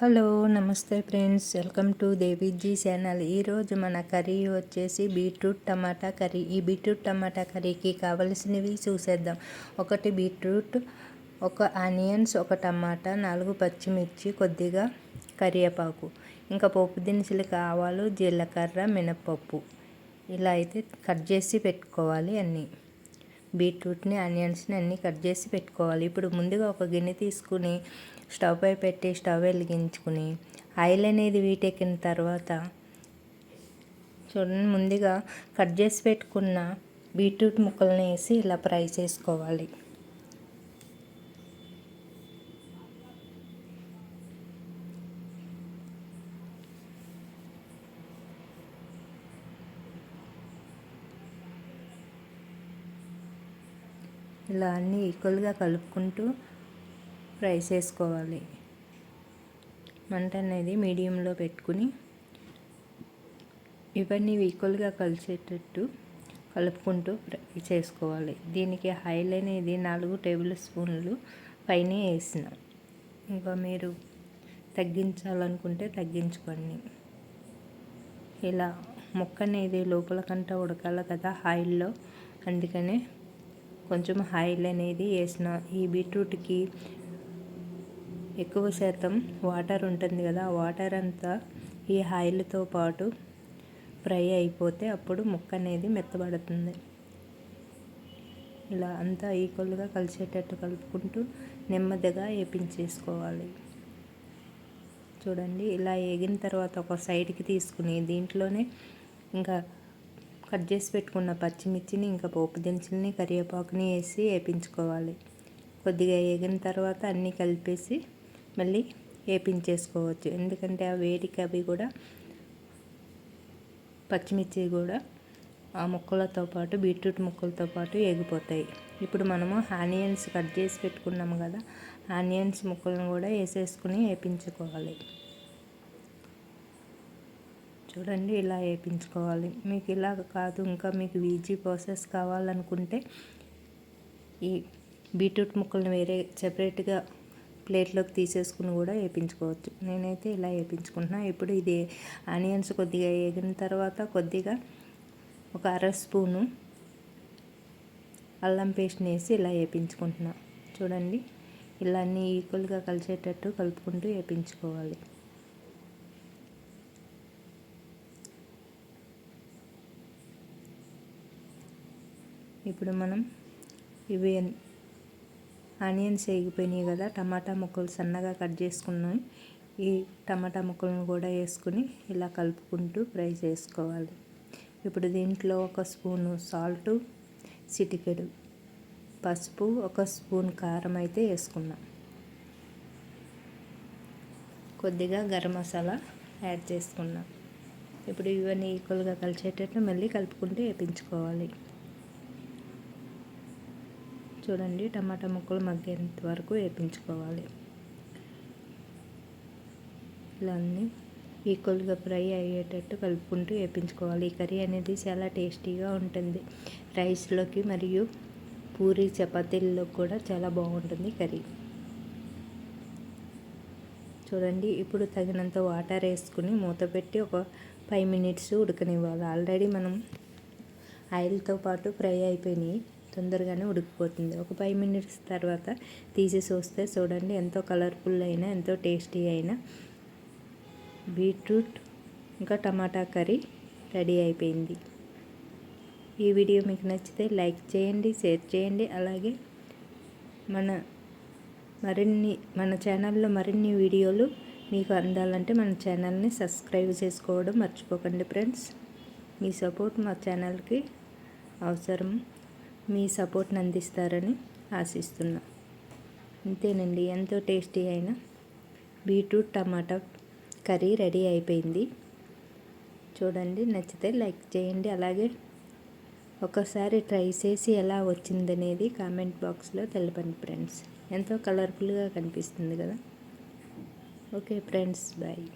Hello నమస్తే friends. Welcome to Deviji channel. ఈరోజు మన కర్రీ వచ్చేసి బీట్రూట్ టమాటా కర్రీ. ఈ బీట్రూట్ టమాటా కర్రీకి కావలసినవి చూసేద్దాం. ఒకటి బీట్రూట్ ఒక ఆనియన్స్ ఒక టమాటా నాలుగు పచ్చిమిర్చి కొద్దిగా కరివేపాకు. ఇంకా పోపు దినుసులు ఆవాలు జీలకర్ర మినపప్పు ఇలా అయితే కట్ చేసి పెట్టుకోవాలి అన్నీ. బీట్రూట్ని ఆనియన్స్ని అన్నీ కట్ చేసి పెట్టుకోవాలి. ఇప్పుడు ముందుగా ఒక గిన్నె తీసుకుని స్టవ్ పై పెట్టి స్టవ్ వెలిగించుకుని ఆయిల్ అనేది వీటెక్కిన తర్వాత చూడండి ముందుగా కట్ చేసి పెట్టుకున్న బీట్రూట్ ముక్కలని వేసి ఇలా ఫ్రై చేసుకోవాలి. ఇలా అన్నీ ఈక్వల్గా కలుపుకుంటూ ఫ్రై చేసుకోవాలి మంట అనేది మీడియంలో పెట్టుకుని ఇవన్నీ ఈక్వల్గా కలిసేటట్టు కలుపుకుంటూ ఫ్రై చేసుకోవాలి. దీనికి ఆయిల్ అనేది నాలుగు టేబుల్ స్పూన్లు పైన వేసిన. ఇంకా మీరు తగ్గించాలనుకుంటే తగ్గించుకోండి. ఇలా ముక్క అనేది లోపల కంట ఉడకాల కదా ఆయిల్లో. అందుకనే కొంచెం ఆయిల్ అనేది వేసిన ఈ బీట్రూట్కి ఎక్కువ శాతం వాటర్ ఉంటుంది కదా ఆ వాటర్ అంతా ఈ ఆయిల్తో పాటు ఫ్రై అయిపోతే అప్పుడు ముక్క అనేది మెత్తబడుతుంది. ఇలా అంతా ఈక్వల్గా కలిసేటట్టు కలుపుకుంటూ నెమ్మదిగా వేపించేసుకోవాలి. చూడండి ఇలా వేగిన తర్వాత ఒక సైడ్కి తీసుకుని దీంట్లోనే ఇంకా కట్ చేసి పెట్టుకున్న పచ్చిమిర్చిని ఇంకా పోపు దినుసులని కరివేపాకుని వేసి వేపించుకోవాలి. కొద్దిగా వేగిన తర్వాత అన్నీ కలిపేసి మళ్ళీ వేపించేసుకోవచ్చు. ఎందుకంటే ఆ వేడికి అవి కూడా పచ్చిమిర్చి కూడా ఆ ముక్కలతో పాటు బీట్రూట్ ముక్కలతో పాటు ఎగిపోతాయి ఇప్పుడు మనము ఆనియన్స్ కట్ చేసి పెట్టుకున్నాము కదా ఆనియన్స్ ముక్కలను కూడా వేసేసుకుని వేపించుకోవాలి. చూడండి ఇలా వేయించుకోవాలి మీకు ఇలా కాదు ఇంకా మీకు ఈజీ ప్రాసెస్ కావాలనుకుంటే ఈ బీట్రూట్ ముక్కలను వేరే సెపరేట్గా ప్లేట్లోకి తీసేసుకుని కూడా వేయించుకోవచ్చు నేనైతే ఇలా వేయించుకుంటున్నా ఇప్పుడు ఇది ఆనియన్స్ కొద్దిగా వేగిన తర్వాత కొద్దిగా ఒక అర స్పూను అల్లం పేస్ట్ని వేసి ఇలా వేయించుకుంటున్నా చూడండి ఇలా అన్నీ ఈక్వల్గా కలిసేటట్టు కలుపుకుంటూ వేయించుకోవాలి ఇప్పుడు మనం ఇవి ఆనియన్స్ వేగిపోయినాయి కదా టమాటా ముక్కలు సన్నగా కట్ చేసుకున్నాం. ఈ టమాటా ముక్కలను కూడా వేసుకుని ఇలా కలుపుకుంటూ ఫ్రై చేసుకోవాలి. ఇప్పుడు దీంట్లో ఒక స్పూను సాల్టు చిటికెడు పసుపు ఒక స్పూన్ కారం అయితే వేసుకున్నాం. కొద్దిగా గరం మసాలా యాడ్ చేసుకున్నాం. ఇప్పుడు ఇవన్నీ ఈక్వల్గా కలిసేటట్టు మళ్ళీ కలుపుకుంటూ వేపించుకోవాలి. చూడండి. టమాటా ముక్కలు మగ్గేంత వరకు వేపించుకోవాలి. ఇలా అన్నీ ఈక్వల్గా ఫ్రై అయ్యేటట్టు కలుపుకుంటూ వేపించుకోవాలి. ఈ కర్రీ అనేది చాలా టేస్టీగా ఉంటుంది. రైస్లోకి మరియు పూరి చపాతీల్లో కూడా చాలా బాగుంటుంది కర్రీ. చూడండి. ఇప్పుడు తగినంత వాటర్ వేసుకుని మూత పెట్టి ఒక ఫైవ్ మినిట్స్ ఉడకనివ్వాలి. ఆల్రెడీ మనం ఆయిల్తో పాటు ఫ్రై అయిపోయినాయి. తొందరగానే ఉడికిపోతుంది. ఒక ఫైవ్ మినిట్స్ తర్వాత తీసి చూస్తే చూడండి ఎంతో కలర్ఫుల్ అయినా ఎంతో టేస్టీ అయినా బీట్రూట్ ఇంకా టమాటా కర్రీ రెడీ అయిపోయింది. ఈ వీడియో మీకు నచ్చితే లైక్ చేయండి షేర్ చేయండి అలాగే మన మరిన్ని మన ఛానల్లో మరిన్ని వీడియోలు మీకు అందాలంటే మన ఛానల్ని సబ్స్క్రైబ్ చేసుకోవడం మర్చిపోకండి ఫ్రెండ్స్ మీ సపోర్ట్ మా ఛానల్కి అవసరం. మీ సపోర్ట్ని అందిస్తారని ఆశిస్తున్నా. అంతేనండి ఎంతో టేస్టీ అయిన బీట్రూట్ టమాటా కర్రీ రెడీ అయిపోయింది. చూడండి నచ్చితే లైక్ చేయండి. అలాగే ఒకసారి ట్రై చేసి ఎలా వచ్చిందనేది కామెంట్ బాక్స్లో తెలపండి ఫ్రెండ్స్. ఎంతో కలర్ఫుల్గా కనిపిస్తుంది కదా. Okay friends bye.